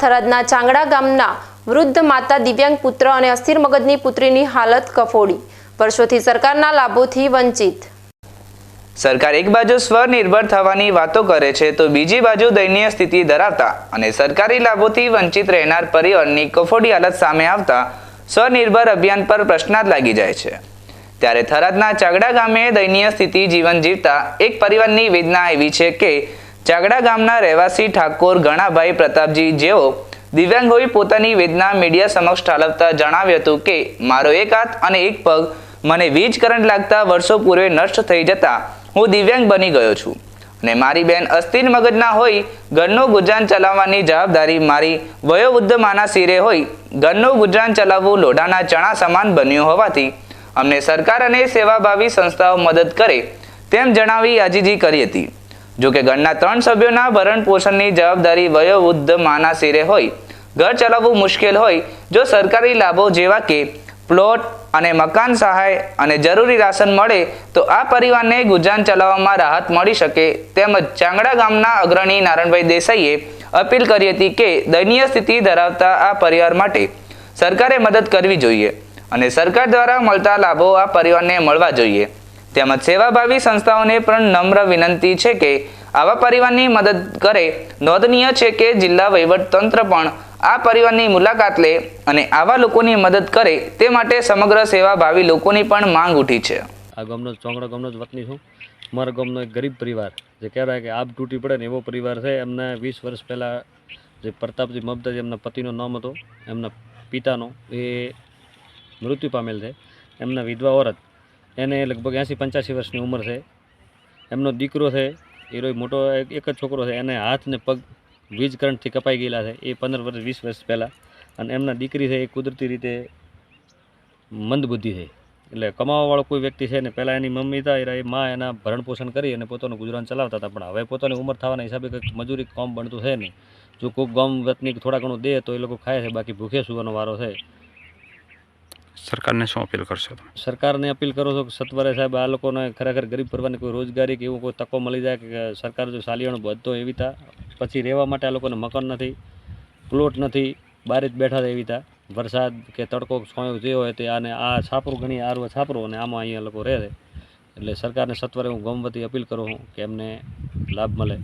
થરાદના ચાંગડા ગામના વૃદ્ધ માતા દિવ્યાંગ પુત્ર અને અસ્થિર મગજની પુત્રીની હાલત કફોડી. વર્ષોથી સરકારના લાભોથી વંચિત. સરકાર એક બાજુ સ્વનિર્ભર થવાની વાતો કરે છે તો બીજી બાજુ દયનીય સ્થિતિ ધરાવતા અને સરકારી લાભોથી વંચિત રહેનાર પરિવારની કફોડી હાલત સામે આવતા સ્વનિર્ભર અભિયાન પર પ્રશ્નાર્થ લાગી જાય છે. ત્યારે થરાદના ચાગડા ગામે દયનીય સ્થિતિ જીવન જીવતા એક પરિવારની વેદના એવી છે કે ચાગડા ગામના રહેવાસી ઠાકોર ગણાભાઈ પ્રતાપજી જેઓ દિવ્યાંગ હોઈ પોતાની વેદના મીડિયા સમક્ષ ઠાલવતા જણાવ્યું હતું કે, મારો એક હાથ અને એક પગ મને વીજ કરંટ લાગતા વર્ષો પૂર્વે નષ્ટ થઈ જતા હું દિવ્યાંગ બની ગયો છું. અને મારી બેન અસ્થિર મગજના હોય, ઘરનું ગુજરાન ચલાવવાની જવાબદારી મારી વયોવૃદ્ધ માના સિરે હોય, ઘરનું ગુજરાન ચલાવવું લોઢાના ચણા સમાન બન્યું હોવાથી અમને સરકાર અને સેવાભાવી સંસ્થાઓ મદદ કરે તેમ જણાવી આજીજી કરી હતી. જોકે ઘરના ત્રણ સભ્યોના ભરણ પોષણની જવાબદારી વયોવૃદ્ધ માના સિરે હોય. ઘર ચલાવવું મુશ્કેલ હોય. જો સરકારી લાભો જેવા કે પ્લોટ અને મકાન સહાય અને જરૂરી રાશન મળે, તો આ પરિવારને ગુજરાન ચલાવવામાં રાહત મળી શકે. તેમજ ચાંગડા ગામના અગ્રણી નારણભાઈ દેસાઈએ અપીલ કરી હતી કે દયનીય સ્થિતિ ધરાવતા આ પરિવાર માટે સરકારે મદદ કરવી જોઈએ અને સરકાર દ્વારા મળતા લાભો આ પરિવારને મળવા જોઈએ. તેમજ સેવાભાવી સંસ્થાઓને પણ નમ્ર વિનંતી છે કે આવા પરિવારની મદદ કરે. નોંધનીય છે કે જિલ્લા વહીવટતંત્ર પણ આ પરિવારની મુલાકાત લે અને આવા લોકોની મદદ કરે તે માટે સમગ્ર સેવાભાવી લોકોની પણ માંગ ઉઠી છે. આ ગામનો ચોંગડો ગામનો જ વતની છું. મારા ગામનો એક ગરીબ પરિવાર જે કહેવાય કે આપ તૂટી પડે ને એવો પરિવાર છે. એમને વીસ વર્ષ પહેલાં જે પ્રતાપજી મમતાજી એમના પતિનું નામ હતો, એમના પિતાનો, એ મૃત્યુ પામેલ છે. એમના વિધવા ઓરત એને લગભગ એંસી પંચ્યાસી વર્ષની ઉંમર છે. એમનો દીકરો છે, એ રોય મોટો એક જ છોકરો છે. એને હાથ ને પગ વીજ કરંટથી કપાઈ ગયેલા છે, એ પંદર વર્ષ, વીસ વર્ષ પહેલાં. અને એમના દીકરી છે, એ કુદરતી રીતે મંદબુદ્ધિ છે. એટલે કમાવાવાળો કોઈ વ્યક્તિ છે ને, પહેલાં એની મમ્મી હતા, એ મા એના ભરણ પોષણ કરી અને પોતાનું ગુજરાન ચલાવતા હતા. પણ હવે પોતાની ઉંમર થવાના હિસાબે કંઈક મજૂરી કોમ બનતું છે નહીં જો કોઈક ગમ, વતની થોડા ઘણું દે તો એ લોકો ખાય છે, બાકી ભૂખે સુવાનો વારો છે. સરકારને શું અપીલ કરશો તમે? સરકારને અપીલ કરો છો કે સત્વરે સાહેબ આ લોકોને ખરેખર ગરીબ પરિવારની કોઈ રોજગારી કે એવું કોઈ તકો મળી જાય કે સરકાર જો સાલિયાણું બધો એવી તા પછી રહેવા માટે આ લોકોને મકાન નથી પ્લોટ નથી, બારે જ બેઠા એવી તા વરસાદ કે તડકો છોયો જે હોય તે આને આ છાપરું ઘણી આરવા છાપરું અને આમાં અહીંયા લોકો રહે એટલે સરકારને સત્વરે હું ગમવતી અપીલ કરું છું કે એમને લાભ મળે.